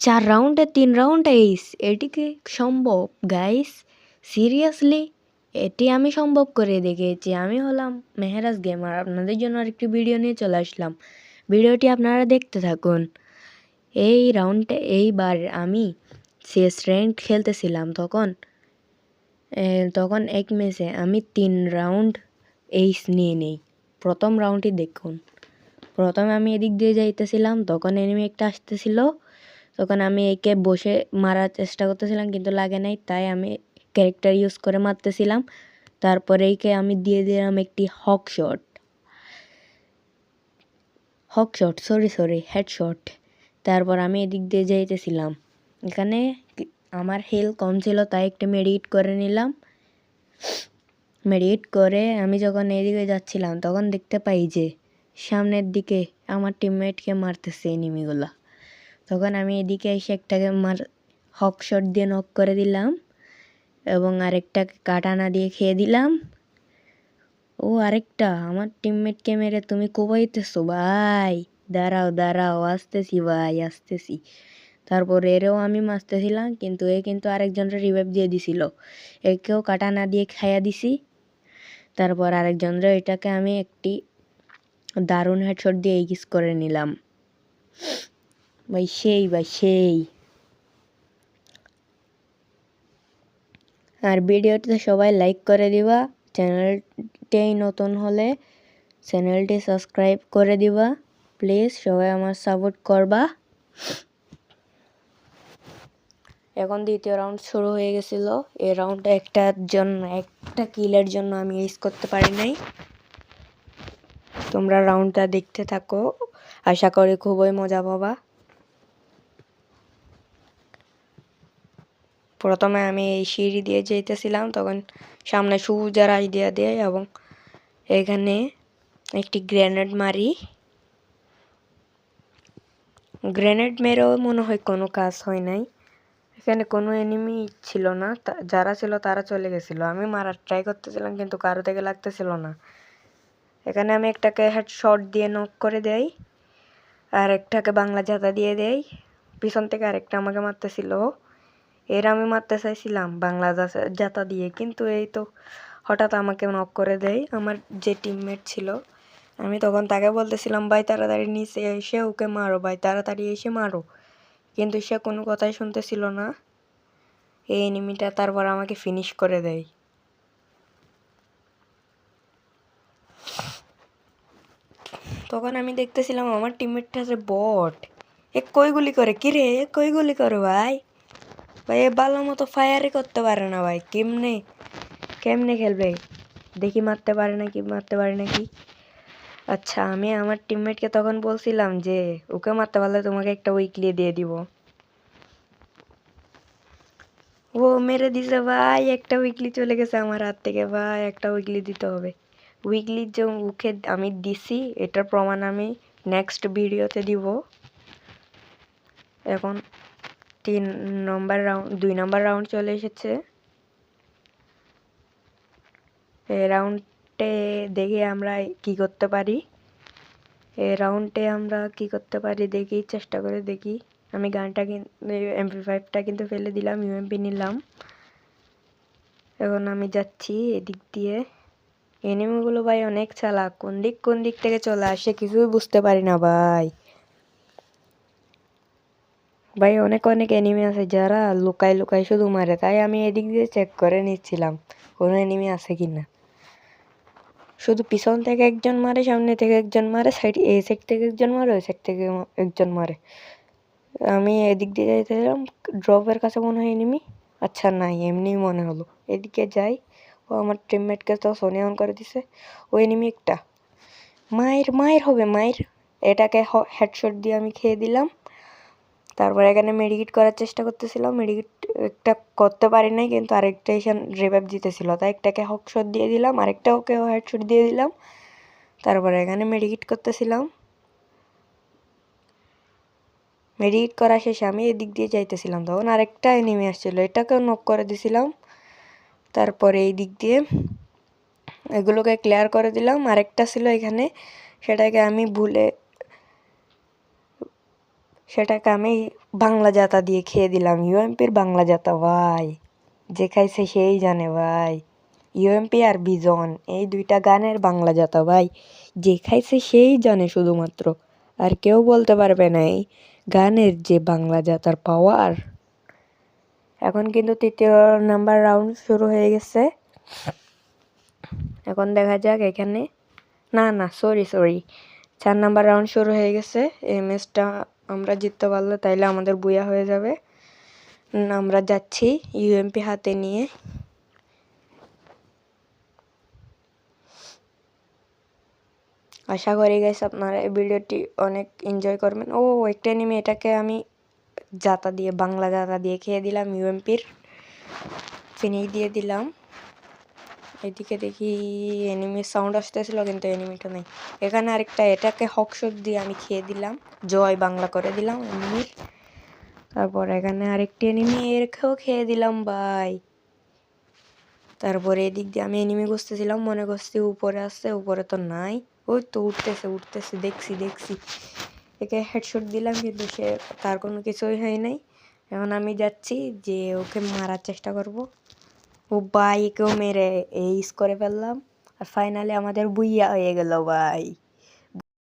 চার রাউন্ডে তিন রাউন্ড এইস এটি কি সম্ভব? গাইস সিরিয়াসলি এটি আমি সম্ভব করে দেখিয়েছি আমি হলাম মেহেরাজ গেমার আপনাদের জন্য আরেকটি ভিডিও নিয়ে চলে আসলাম। ভিডিওটি আপনারা দেখতে থাকুন। এই রাউন্ডে এইবার আমি শেষ র্যাঙ্ক খেলতেছিলাম তখন। তখন এক ম্যাচে আমি তিন রাউন্ড এইস নিয়ে নেই। প্রথম রাউন্ডটি দেখুন। প্রথমে আমি এদিক দিয়ে যাইতেছিলাম, তখন এনিমি একটা আসতেছিল। তখন আমি একে বসে মারার চেষ্টা করতেছিলাম, কিন্তু লাগে নাই, তাই আমি ক্যারেক্টার ইউজ করে মারতেছিলাম। তারপরে একে আমি দিয়ে দিলাম একটি hook shot hook shot sorry sorry head shot তারপর আমি এদিক দিয়ে যাইতেছিলাম। এখানে আমার হেল কম ছিল, তাই একটা মেডিট করে নিলাম। মেডিট করে আমি যখন এদিকে যাচ্ছিলাম, তখন দেখতে পাই যে সামনের দিকে আমার টিমমেটকে মারতেছে এনিমিগুলা তখন আমি এদিকে এসে একটাকে মার হক শট দিয়ে নক করে দিলাম এবং আরেকটাকে কাটানা দিয়ে খেয়ে দিলাম। ও আরেকটা, আমার টিমমেটকে মেরে তুমি কোবাইতেছো? ভাই, দাঁড়াও দাঁড়াও, আসতেছি ভাই, আসতেছি। তারপর এরেও আমি মারতেছিলাম, কিন্তু এ কিন্তু আরেকজনের রিভাইভ দিয়ে দিছিল। একেও কাটানা দিয়ে খাইয়া দিছি। তারপর আরেকজনের এটাকে আমি একটি দারুণ হেডশট দিয়ে এগিস করে নিলাম। ভাই সেই সেই আর ভিডিওটিতে সবাই লাইক করে দিবা। চ্যানেলটি নতুন হলে চ্যানেলটি সাবস্ক্রাইব করে দিবা। প্লিজ সবাই আমার সাপোর্ট করবা। এখন দ্বিতীয় রাউন্ড শুরু হয়ে গেছিল। এই রাউন্ডটা একটার জন্য, একটা কিলের জন্য আমি ইউজ করতে পারি নাই। তোমরা রাউন্ডটা দেখতে থাকো। আশা করি খুবই মজা পাবা। প্রথমে আমি এই সিঁড়ি দিয়ে যেতেছিলাম তখন সামনে সবুজের আইডিয়া দিয়ে এবং এখানে একটি গ্রেনেড মারি। গ্রেনেড মেরেও মনে হয় কোনো কাজ হয় নাই। এখানে কোনো এনিমি ছিল না যারা ছিল তারা চলে গেছিল। আমি মারার ট্রাই করতেছিলাম, কিন্তু কারও থেকে লাগতেছিল না। এখানে আমি একটাকে হেড শট দিয়ে নক করে দেই আর একটাকে বাংলা জাতা দিয়ে দেই। পিছন থেকে আরেকটা আমাকে মারতেছিল। এর আমি মারতে চাইছিলাম, বাংলা জাতা দিয়ে। কিন্তু এই তো হঠাৎ আমাকে নক করে দেয়, আমার যে টিমমেট ছিল। আমি তখন তাকে বলতেছিলাম, ভাই, তাড়াতাড়ি নিচে এসে ওকে মারো, ভাই, তাড়াতাড়ি এসে মারো। কিন্তু সে কোনো কথাই শুনতেছিল না। এই এনিমিটা তারপর আমাকে ফিনিশ করে দেয়। তখন আমি দেখতেছিলাম, আমার টিমমেটটা যে বট এ কই গুলি করে? কি রে এ কই গুলি করে, ভাই? ভাই, এ ভালো মতো ফায়ারই করতে পারে না ভাই। কেমনে? কেমনে খেলবে? দেখি মারতে পারে নাকি, মারতে পারে নাকি? আচ্ছা আমি আমার টিমমেটকে তখন বলছিলাম যে, ওকে মারতে পারলে তোমাকে একটা উইকলি দিয়ে দিব। ও মেরে দিছে ভাই, একটা উইকলি চলে গেছে আমার হাত থেকে ভাই, একটা উইকলি দিতে হবে। উইকলির যে ওকে আমি দিছি, এটার প্রমাণ আমি নেক্সট ভিডিওতে দিব। এখন তিন নম্বর রাউন্ড দুই নম্বর রাউন্ড চলে এসেছে। এই রাউন্ডে দেখি আমরা কি করতে পারি? এই রাউন্ডে আমরা কি করতে পারি দেখি, চেষ্টা করে দেখি। আমি গানটা কিন্তু এমপি ফাইভটা কিন্তু ফেলে দিলাম ইউএমপি নিলাম। এখন আমি যাচ্ছি এদিক দিয়ে। এনিমিগুলো ভাই অনেক চালাক, কোন দিক কোন দিক থেকে চলে আসে কিছুই বুঝতে পারি না ভাই। ভাই, অনেক অনেক এনিমি আছে যারা লুকায় লুকায় শুধু মারে। তাই আমি এদিক দিয়ে চেক করে নিচ্ছিলাম কোনো এনিমি আছে কি না শুধু পিছন থেকে একজন মারে, সামনে থেকে একজন মারে সাইড এই সাইড থেকে একজন মারে, ওই সাইড থেকে একজন মারে। আমি এদিক দিয়ে যাইতেছিলাম, ড্রপের কাছে মনে হয় এনিমি আচ্ছা নাই এমনি মনে হলো। এদিকে যাই, ও আমার টিমমেটকে তো সোনে অন করে দিছে। ও এনিমি একটা। মায়ের মায়ের হবে, মায়ের। এটাকে হেডশট দিয়ে আমি খেয়ে দিলাম। তারপর এখানে মেডিকেট করার চেষ্টা করতেছিলাম, মেডিকেট একটা করতে পারি নাই, কিন্তু আরেকটা এসে রিভাইভ দিতেছিল। তাই একটাকে হক হকশট দিয়ে দিলাম, আরেকটা ওকে হেডশট দিয়ে দিলাম। তারপরে এখানে মেডিকেট করতেছিলাম। মেডিকেট করা শেষে আমি এদিক দিয়ে যাইতেছিলাম, তখন আরেকটা নেমে আসছিল, এটাকেও নক করে দিছিলাম। তারপরে এই দিক দিয়ে এগুলোকে ক্লিয়ার করে দিলাম। আরেকটা ছিল এখানে, সেটাকে আমি ভুলে সেটাকে আমি বাংলা জাতা দিয়ে খেয়ে দিলাম। ইউএমপির বাংলা জাতা, ভাই। যে খাইছে সেই জানে, ভাই। ইউএমপি আর বিজন, এই দুইটা গানের বাংলা জাতা, ভাই। যে খাইছে সেই জানে শুধুমাত্র। আর কেউ বলতে পারবে না, এই গানের যে বাংলা জাতার পাওয়ার এখন কিন্তু তৃতীয় নাম্বার রাউন্ড শুরু হয়ে গেছে। এখন দেখা যাক এখানে। না না সরি সরি চার নাম্বার রাউন্ড শুরু হয়ে গেছে। এই ম্যাচটা আমরা জিততে পারলে তাইলে আমাদের বুয়া হয়ে যাবে। আমরা যাচ্ছি ইউএমপি হাতে নিয়ে। আশা করি গাইস আপনারা এই ভিডিওটি অনেক এনজয় করবেন। ও, একটা এনিমি এটাকে আমি জাতা দিয়ে, বাংলা জাতা দিয়ে খেয়ে দিলাম ইউএমপির ফিনিশ দিয়ে দিলাম। এদিকে দেখি এনিমির সাউন্ড আসতেছিল, কিন্তু এনিমিটা নেই। এখানে আরেকটা এটাকে হকশট দিয়ে আমি খেয়ে দিলাম। জয় বাংলা করে দিলাম এনিমির তারপর এখানে আরেকটি এনিমি এরকেও খেয়ে দিলাম ভাই তারপরে এদিক দিয়ে আমি এনিমি খুঁজতেছিলাম, মনে করছি উপরে আসছে উপরে তো নাই। ওই তো উঠতেছে উঠতেছে, দেখছি দেখছি। একে হেডশট দিলাম, কিন্তু সে তার কোনো কিছুই হয় নাই। এখন আমি যাচ্ছি যে ওকে মারার চেষ্টা করব। ও ভাই একেও মেরে এই করে ফেললাম। আর ফাইনালি আমাদের বুইয়া হয়ে গেল ভাই।